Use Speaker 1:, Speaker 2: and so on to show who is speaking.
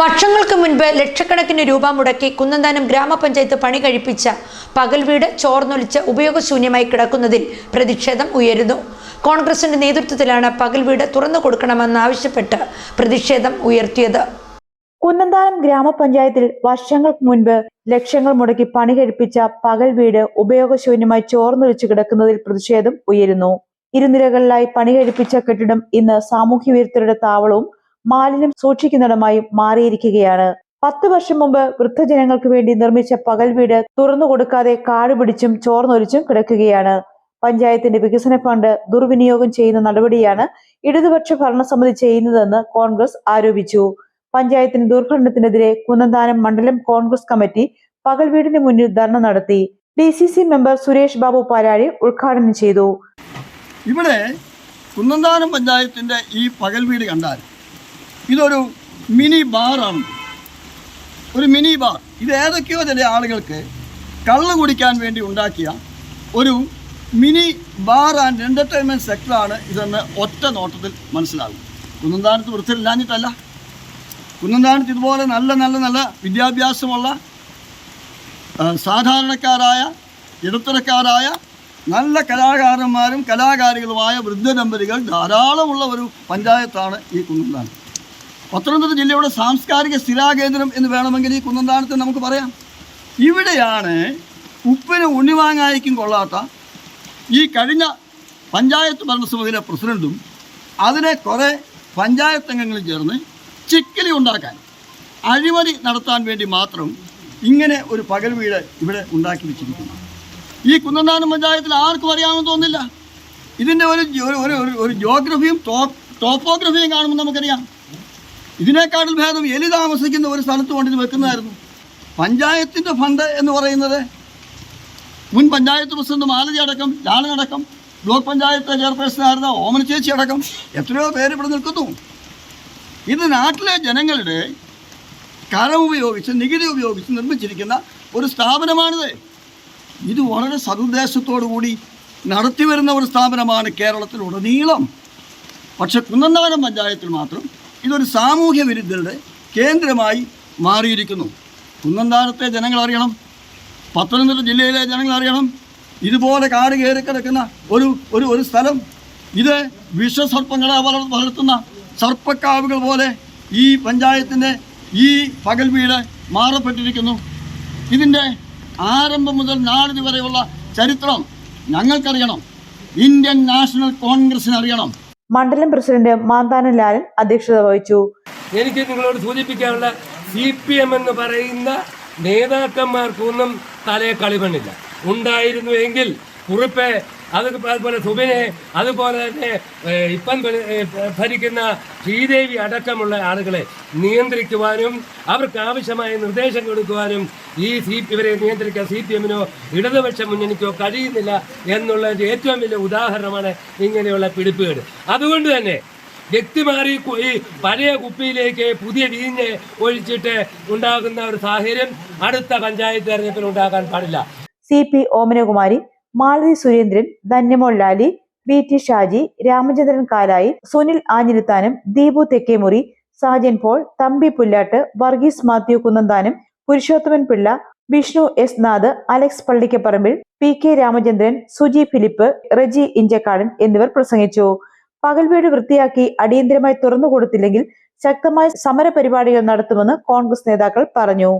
Speaker 1: വർഷങ്ങൾക്ക് മുൻപ് ലക്ഷക്കണക്കിന് രൂപ മുടക്കി കുന്നന്താനം ഗ്രാമപഞ്ചായത്ത് പണി കഴിപ്പിച്ച പകൽ വീട് ചോർന്നൊലിച്ച് ഉപയോഗശൂന്യമായി കിടക്കുന്നതിൽ പ്രതിഷേധം ഉയരുന്നു. കോൺഗ്രസിന്റെ നേതൃത്വത്തിലാണ് പകൽ വീട് തുറന്നു കൊടുക്കണമെന്നാവശ്യപ്പെട്ട് പ്രതിഷേധം ഉയർത്തിയത്.
Speaker 2: കുന്നന്താനം ഗ്രാമപഞ്ചായത്തിൽ വർഷങ്ങൾക്ക് മുൻപ് ലക്ഷങ്ങൾ മുടക്കി പണി കഴിപ്പിച്ച പകൽ വീട് ഉപയോഗശൂന്യമായി ചോർന്നൊലിച്ചു കിടക്കുന്നതിൽ പ്രതിഷേധം ഉയരുന്നു. ഇരുനിരകളിലായി പണി കഴിപ്പിച്ച കെട്ടിടം ഇന്ന് സാമൂഹ്യ വിരുദ്ധരുടെ താവളവും മാലിന്യം സൂക്ഷിക്കുന്നിടമായി മാറിയിരിക്കുകയാണ്. പത്ത് വർഷം മുമ്പ് വൃദ്ധജനങ്ങൾക്ക് വേണ്ടി നിർമ്മിച്ച പകൽ വീട് തുറന്നു കൊടുക്കാതെ കാട് പിടിച്ചും ചോർന്നൊലിച്ചും കിടക്കുകയാണ്. പഞ്ചായത്തിന്റെ വികസന ഫണ്ട് ദുർവിനിയോഗം ചെയ്യുന്ന നടപടിയാണ് ഇടതുപക്ഷ ഭരണസമിതി ചെയ്യുന്നതെന്ന് കോൺഗ്രസ് ആരോപിച്ചു. പഞ്ചായത്തിന്റെ ദുർഭരണത്തിനെതിരെ കുന്നന്താനം മണ്ഡലം കോൺഗ്രസ് കമ്മിറ്റി പകൽ വീടിന് മുന്നിൽ ധർണ നടത്തി. D C C member Suresh Babu Palazhi ഉദ്ഘാടനം ചെയ്തു.
Speaker 3: ഇവിടെ കുന്നന്താനം പഞ്ചായത്തിന്റെ ഈ പകൽ വീട് കണ്ടാൽ ഇതൊരു മിനി ബാറാണ്. ഒരു മിനി ബാർ. ഇത് ഏതൊക്കെയോ ചില ആളുകൾക്ക് കള്ള് കുടിക്കാൻ വേണ്ടി ഉണ്ടാക്കിയ ഒരു മിനി ബാർ ആൻഡ് എന്റർടൈൻമെന്റ് സെക്ടറാണ് ഇതെന്ന് ഒറ്റ നോട്ടത്തിൽ മനസ്സിലാകും. കുന്നന്താനത്ത് വൃത്തിയില്ലാഞ്ഞിട്ടല്ല കുന്നന്താനത്ത് ഇതുപോലെ നല്ല നല്ല നല്ല വിദ്യാഭ്യാസമുള്ള സാധാരണക്കാരായ ഇടത്തരക്കാരായ നല്ല കലാകാരന്മാരും കലാകാരികളുമായ വൃദ്ധദമ്പതികൾ ധാരാളമുള്ള ഒരു പഞ്ചായത്താണ് ഈ കുന്നന്താനം. പത്തനംതിട്ട ജില്ലയുടെ സാംസ്കാരിക സ്ഥിരാകേന്ദ്രം എന്ന് വേണമെങ്കിൽ ഈ കുന്നന്താനത്തെ നമുക്ക് പറയാം. ഇവിടെയാണ് ഉപ്പിന് ഉണ്ണിവാങ്ങായിക്കും കൊള്ളാത്ത ഈ കഴിഞ്ഞ പഞ്ചായത്ത് ഭരണസമിതിയിലെ പ്രസിഡന്റും അതിനെ കുറേ പഞ്ചായത്ത് അംഗങ്ങളും ചേർന്ന് ചിക്കലി ഉണ്ടാക്കാൻ അഴിമതി നടത്താൻ വേണ്ടി മാത്രം ഇങ്ങനെ ഒരു പകൽ വീട് ഇവിടെ ഉണ്ടാക്കി വെച്ചിരിക്കുന്നു. ഈ കുന്നന്താനം പഞ്ചായത്തിൽ ആർക്കും അറിയാമെന്ന് തോന്നില്ല ഇതിന്റെ ഒരു ഒരു- ഒരു ജോഗ്രഫിയും ടോപ്പോഗ്രഫിയും കാണുമ്പോൾ നമുക്കറിയാം. ഇതിനേക്കാട്ടിൽ ഭേദം എലി താമസിക്കുന്ന ഒരു സ്ഥലത്ത് കൊണ്ട് ഇത് വെക്കുന്നതായിരുന്നു. പഞ്ചായത്തിന്റെ ഫണ്ട് എന്ന് പറയുന്നത് മുൻ പഞ്ചായത്ത് പ്രസിഡന്റ് മാലതി അടക്കം ലാലനടക്കം ബ്ലോക്ക് പഞ്ചായത്ത് ചെയർപേഴ്സണായിരുന്ന ഓമന ചേച്ചി അടക്കം എത്രയോ പേര് ഇവിടെ നിൽക്കുന്നു. ഇത് നാട്ടിലെ ജനങ്ങളുടെ കരം ഉപയോഗിച്ച് നികുതി ഉപയോഗിച്ച് നിർമ്മിച്ചിരിക്കുന്ന ഒരു സ്ഥാപനമാണിത്. ഇത് വളരെ സതുദ്ദേശത്തോടു കൂടി നടത്തി വരുന്ന ഒരു സ്ഥാപനമാണ് കേരളത്തിലുടനീളം. പക്ഷെ കുന്നന്താനം പഞ്ചായത്തിൽ മാത്രം ഇതൊരു സാമൂഹ്യ വിരുദ്ധരുടെ കേന്ദ്രമായി മാറിയിരിക്കുന്നു. കുന്നന്താനത്തെ ജനങ്ങൾ അറിയണം പത്തനംതിട്ട ജില്ലയിലെ ജനങ്ങൾ അറിയണം ഇതുപോലെ കാട് കയറി കിടക്കുന്ന ഒരു ഒരു ഒരു സ്ഥലം ഇത് വിഷസർപ്പങ്ങളെ വളർ വളർത്തുന്ന സർപ്പക്കാവുകൾ പോലെ ഈ പഞ്ചായത്തിന്റെ ഈ പകൽ വീട് മാറപ്പെട്ടിരിക്കുന്നു. ഇതിന്റെ ആരംഭം മുതൽ നാളിതുവരെയുള്ള ചരിത്രം ഞങ്ങൾക്കറിയണം. ഇന്ത്യൻ നാഷണൽ കോൺഗ്രസിന് അറിയണം
Speaker 2: മണ്ഡലം പ്രസിഡന്റ് മാന്താനൻ ലാലൻ അധ്യക്ഷത വഹിച്ചു.
Speaker 4: എനിക്ക് നിങ്ങളോട് സൂചിപ്പിക്കാനുള്ള സി പി എം എന്ന് പറയുന്ന നേതാക്കന്മാർക്കൊന്നും തലയെ കളിമണ്ണില്ല. ഉണ്ടായിരുന്നു എങ്കിൽ കുറിപ്പ് അത് അതുപോലെ സുബിനെ അതുപോലെ തന്നെ ഇപ്പം ഭരിക്കുന്ന ശ്രീദേവി അടക്കമുള്ള ആളുകളെ നിയന്ത്രിക്കുവാനും അവർക്ക് ആവശ്യമായ നിർദ്ദേശം കൊടുക്കുവാനും ഈ സി ഇവരെ നിയന്ത്രിക്കാൻ സി പി എമ്മിനോ ഇടതുപക്ഷ മുന്നണിക്കോ കഴിയുന്നില്ല എന്നുള്ളതിന്റെ ഏറ്റവും വലിയ ഉദാഹരണമാണ് ഇങ്ങനെയുള്ള പിടിപ്പുകേട് അതുകൊണ്ട് തന്നെ വ്യക്തി മാറി ഈ പഴയ കുപ്പിയിലേക്ക് പുതിയ വീഞ്ഞ് ഒഴിച്ചിട്ട് ഉണ്ടാകുന്ന ഒരു സാഹചര്യം അടുത്ത പഞ്ചായത്ത് തെരഞ്ഞെടുപ്പിൽ ഉണ്ടാകാൻ പാടില്ല.
Speaker 2: C P Omanakumari Malathi Surendran Dhanyamol Lali V T Shaji Ramachandran Kalayi Sunil ആഞ്ഞിരുത്താനും Deepu Thekkemuri Sajan Paul Thampi Pullattu Varghese Mathew Kunnanthanam Purushothaman Pillai Vishnu S Nath Alex Pallikkaparambil P K Ramachandran Suji Philip Reji Inchakkadan എന്നിവർ പ്രസംഗിച്ചു. പകൽ വീട് വൃത്തിയാക്കി അടിയന്തരമായി തുറന്നുകൊടുത്തില്ലെങ്കിൽ ശക്തമായ സമര പരിപാടികൾ നടത്തുമെന്ന് കോൺഗ്രസ് നേതാക്കൾ പറഞ്ഞു.